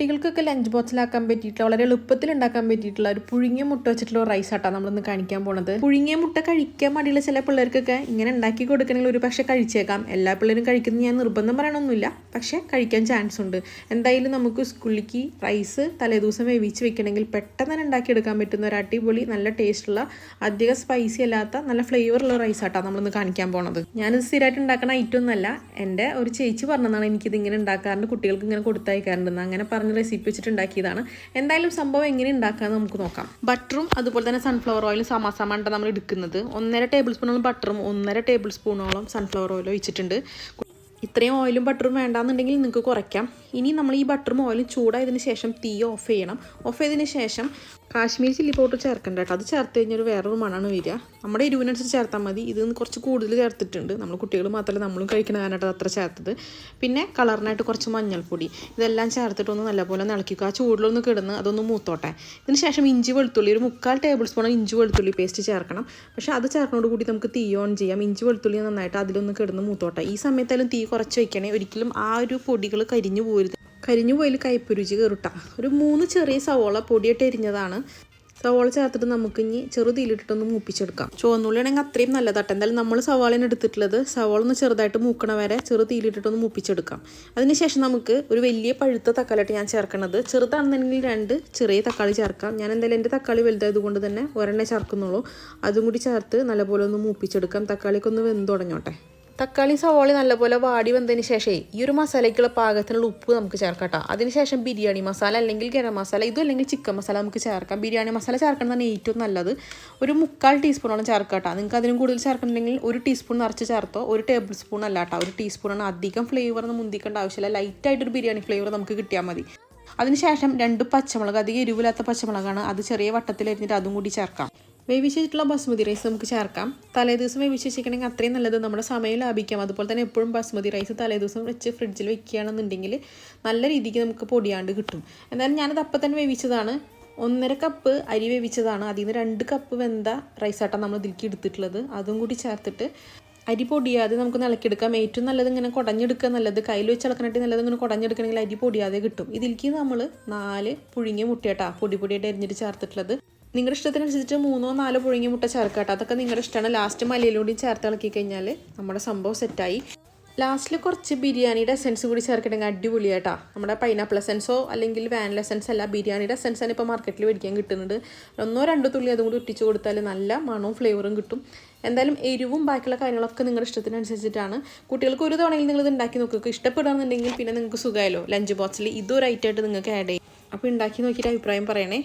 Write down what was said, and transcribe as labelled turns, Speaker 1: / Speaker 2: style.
Speaker 1: കുട്ടികൾക്കൊക്കെ ലഞ്ച് ബോക്സിലാക്കാൻ പറ്റിയിട്ടുള്ള വളരെ എളുപ്പത്തിൽ ഉണ്ടാക്കാൻ പറ്റിയിട്ടുള്ള ഒരു പുഴുങ്ങിയ മുട്ട വെച്ചിട്ടുള്ള റൈസ് ആട്ടാ നമ്മളിന്ന് കാണിക്കാൻ പോണത്. പുഴുങ്ങിയ മുട്ട കഴിക്കാൻ മടിയുള്ള ചില പിള്ളേർക്കൊക്കെ ഇങ്ങനെ ഉണ്ടാക്കി കൊടുക്കണമെങ്കിൽ ഒരു പക്ഷേ കഴിച്ചേക്കാം. എല്ലാ പിള്ളേരും കഴിക്കുന്നത് ഞാൻ നിർബന്ധം പറയണമൊന്നുമില്ല പക്ഷേ കഴിക്കാൻ ചാൻസ് ഉണ്ട്. എന്തായാലും നമുക്ക് സ്കൂളിലേക്ക് റൈസ് തലേദിവസം വേവിച്ച് വെക്കണമെങ്കിൽ പെട്ടെന്ന് തന്നെ ഉണ്ടാക്കിയെടുക്കാൻ പറ്റുന്ന ഒരു അടിപൊളി നല്ല ടേസ്റ്റുള്ള അധികം സ്പൈസി അല്ലാത്ത നല്ല ഫ്ലേവറുള്ള റൈസ് ആട്ടാ നമ്മളിന്ന് കാണിക്കാൻ പോണത്. ഞാനിത് സ്ഥിരമായിട്ട് ഉണ്ടാക്കണ ഐറ്റം ഒന്നല്ല. എന്റെ ഒരു ചേച്ചി പറഞ്ഞതാണ് എനിക്കിത് ഇങ്ങനെ ഉണ്ടാക്കാറുണ്ട് കുട്ടികൾക്ക് ഇങ്ങനെ കൊടുത്തയക്കാറുണ്ടെന്ന്. അങ്ങനെ പറഞ്ഞ റെസിപ്പി വെച്ചിട്ട് ഉണ്ടാക്കിയതാണ് എന്തായാലും സംഭവം എങ്ങനെ ഉണ്ടാക്കാമെന്ന് നമുക്ക് നോക്കാം. ബട്ടറും അതുപോലെ തന്നെ സൺഫ്ലവർ ഓയിലും സമാസമാണ് നമ്മൾ എടുക്കുന്നത്. ഒന്നര ടേബിൾ സ്പൂണോളം ബട്ടറും ഒന്നര ടേബിൾ സ്പൂണോളം സൺഫ്ലവർ ഓയിലും ഒഴിച്ചിട്ടുണ്ട്. ഇത്രയും ഓയിലും ബട്ടറും വേണ്ടാന്നുണ്ടെങ്കിൽ നിങ്ങൾക്ക് കുറയ്ക്കാം. ഇനി നമ്മൾ ഈ ബട്ടറും ഓയിലും ചൂടായതിന് ശേഷം തീ ഓഫ് ചെയ്യണം. ഓഫ് ചെയ്തതിന് ശേഷം കാശ്മീരി ചില്ലി പൗഡർ ചേർക്കണ്ട കേട്ടോ. അത് ചേർത്ത് കഴിഞ്ഞാൽ വേറൊരു മണമാണ് വരിക. നമ്മുടെ എരിവിനനുസരിച്ച് ചേർത്താൽ മതി. ഇത് കുറച്ച് കൂടുതൽ ചേർത്തിട്ടുണ്ട്. നമ്മൾ കുട്ടികൾ മാത്രമല്ല നമ്മളും കഴിക്കണ കാരണമായിട്ട് അത്ര ചേർത്തത്. പിന്നെ കളറിനായിട്ട് കുറച്ച് മഞ്ഞൾപ്പൊടി. ഇതെല്ലാം ചേർത്തിട്ടൊന്ന് നല്ലപോലെ നിളക്കിക്കുക ആ ചൂടിലൊന്ന് കിടന്ന് അതൊന്ന് മൂത്തോട്ടെ. ഇതിന് ശേഷം ഇഞ്ചി വെളുത്തുള്ളി ഒരു മുക്കാൽ ടേബിൾ സ്പൂൺ ഇഞ്ചി വെളുത്തുള്ളി പേസ്റ്റ് ചേർക്കണം. പക്ഷേ അത് ചേർക്കുന്നതോട് കൂടി നമുക്ക് തീ ഓൺ ചെയ്യാം. ഇഞ്ചി വെളുത്തുള്ളി നന്നായിട്ട് അതിലൊന്ന് കിടന്ന് മൂത്തോട്ടെ. ഈ സമയത്തായാലും തീ കുറച്ച് വയ്ക്കണേ. ഒരിക്കലും ആ ഒരു പൊടികൾ കരിഞ്ഞു പോരുത്. കരിഞ്ഞു പോയിൽ കയ്പ്പ് രുചി കയറുട്ട. ഒരു മൂന്ന് ചെറിയ സവോള പൊടിയിട്ട് എരിഞ്ഞതാണ്. സവോള ചേർത്തിട്ട് നമുക്ക് ഇനി ചെറുതീലിട്ടിട്ടൊന്ന് മൂപ്പിച്ചെടുക്കാം. ചുവന്നുള്ളിയാണെങ്കിൽ അത്രയും നല്ലതാട്ടെ. എന്തായാലും നമ്മൾ സവാളയാണ് എടുത്തിട്ടുള്ളത്. സവാള ഒന്ന് ചെറുതായിട്ട് മൂക്കണ വരെ ചെറുതീലിട്ടിട്ടൊന്ന് മൂപ്പിച്ചെടുക്കാം. അതിനുശേഷം നമുക്ക് ഒരു വലിയ പഴുത്ത തക്കാളിയായിട്ട് ഞാൻ ചേർക്കണത്. ചെറുതാണെന്നുണ്ടെങ്കിൽ രണ്ട് ചെറിയ തക്കാളി ചേർക്കാം. ഞാൻ എന്തായാലും എന്റെ തക്കാളി വലുതായത് കൊണ്ട് തന്നെ ഒരെണ്ണേ ചേർക്കുന്നുള്ളൂ. അതും കൂടി ചേർത്ത് നല്ലപോലെ ഒന്ന് മൂപ്പിച്ചെടുക്കാം. തക്കാളിക്കൊന്ന് വെന്ത് തുടങ്ങോട്ടെ. തക്കാളി സവാളി നല്ലപോലെ വാടി വന്നതിന് ശേഷം ഈ ഒരു മസാലയ്ക്കുള്ള പാകത്തിനുള്ള ഉപ്പ് നമുക്ക് ചേർക്കാം അതിനുശേഷം ബിരിയാണി മസാല അല്ലെങ്കിൽ ഗരം മസാല ഇതും അല്ലെങ്കിൽ ചിക്കൻ മസാല നമുക്ക് ചേർക്കാം. ബിരിയാണി മസാല ചേർക്കുന്നതാണ് ഏറ്റവും നല്ലത്. ഒരു മുക്കാൽ ടീസ്പൂണോളം ചേർക്കാം നിങ്ങൾക്ക് അതിനും കൂടുതൽ ചേർക്കണമെങ്കിൽ ഒരു ടീസ്പൂൺ നിറച്ച് ചേർത്തോ. ഒരു ടേബിൾ സ്പൂൺ അല്ല കേട്ടോ. ഒരു ടീസ്പൂണാണ്. അധികം ഫ്ലേവർ ഒന്നും മുന്തിക്കേണ്ട ആവശ്യമില്ല. ലൈറ്റായിട്ടൊരു ബിരിയാണി ഫ്ലേവർ നമുക്ക് കിട്ടിയാൽ മതി. അതിനുശേഷം രണ്ട് പച്ചമുളക് അധികം എരിവില്ലാത്ത പച്ചമുളകാണ്. അത് ചെറിയ വട്ടത്തിൽ എരിഞ്ഞിട്ട് അതും കൂടി ചേർക്കാം. വേവിച്ചിട്ടുള്ള ബസ്മതി റൈസ് നമുക്ക് ചേർക്കാം. തലേ ദിവസം വേവിച്ച് വെച്ചിരിക്കണമെങ്കിൽ അത്രയും നല്ലത് നമ്മുടെ സമയം ലാഭിക്കാം. അതുപോലെ തന്നെ എപ്പോഴും ബസ്മതി റൈസ് തലേ ദിവസം വെച്ച് ഫ്രിഡ്ജിൽ വെക്കുകയാണെന്നുണ്ടെങ്കിൽ നല്ല രീതിക്ക് നമുക്ക് പൊടിയാണ്ട് കിട്ടും. എന്തായാലും ഞാനത് അപ്പം തന്നെ വേവിച്ചതാണ്. ഒന്നര കപ്പ് അരി വേവിച്ചതാണ്. അതിൽ നിന്ന് രണ്ട് കപ്പ് വെന്ത റൈസാട്ടാണ് നമ്മൾ ഇതിലേക്ക് എടുത്തിട്ടുള്ളത്. അതും കൂടി ചേർത്തിട്ട് അരി പൊടിയാതെ നമുക്ക് നിലക്കെടുക്കാം ഏറ്റവും നല്ലത് ഇങ്ങനെ കുടഞ്ഞെടുക്കുക നല്ലത്. കയ്യിൽ വെച്ച് ഇളക്കണിട്ട് നല്ലത് ഇങ്ങനെ കുടഞ്ഞെടുക്കണമെങ്കിൽ അരി പൊടിയാതെ കിട്ടും. ഇതിലേക്ക് നമ്മൾ നാല് പുഴുങ്ങിയ മുട്ടയാട്ടാ പൊടി പൊടിയായിട്ട് അരിഞ്ഞിട്ട് ചേർത്തിട്ടുള്ളത്. നിങ്ങളുടെ ഇഷ്ടത്തിനനുസരിച്ച് മൂന്നോ നാലോ പുഴുങ്ങി മുട്ട ചേർക്കാട്ടോ. അതൊക്കെ നിങ്ങളുടെ ഇഷ്ടമാണ്. ലാസ്റ്റ് മലയിലൂടെ ചേർത്ത് ഇളക്കി കഴിഞ്ഞാൽ നമ്മുടെ സംഭവം സെറ്റായി. ലാസ്റ്റിൽ കുറച്ച് ബിരിയാണിയുടെ എസെൻസ് കൂടി ചേർക്കണമെങ്കിൽ അടിപൊളിയായിട്ടാ നമ്മുടെ പൈനാപ്പിൾ എസെൻസോ അല്ലെങ്കിൽ വാനില എസൻസ് അല്ല ബിരിയാണിയുടെ എസെൻസാണ് ഇപ്പോൾ മാർക്കറ്റിൽ മേടിക്കാൻ കിട്ടുന്നുണ്ട് ഒന്നോ രണ്ടോ തുള്ളി അതും കൂടി ഒട്ടിച്ച് കൊടുത്താൽ നല്ല മണവും ഫ്ലേവറും കിട്ടും. എന്തായാലും എരിവും ബാക്കിയുള്ള കാര്യങ്ങളൊക്കെ നിങ്ങളുടെ ഇഷ്ടത്തിനനുസരിച്ചിട്ടാണ്. കുട്ടികൾക്ക് ഒരു തവണയിൽ നിങ്ങൾ ഇത് ഉണ്ടാക്കി നോക്കുക ഇഷ്ടപ്പെടുകയാണെന്നുണ്ടെങ്കിൽ പിന്നെ നിങ്ങൾക്ക് സുഖമായല്ലോ ലഞ്ച് ബോക്സിൽ ഇതൊരു ഐറ്റമായിട്ട് നിങ്ങൾക്ക് ആഡ് ചെയ്യും. അപ്പോൾ ഉണ്ടാക്കി നോക്കിയിട്ട് അഭിപ്രായം പറയണേ.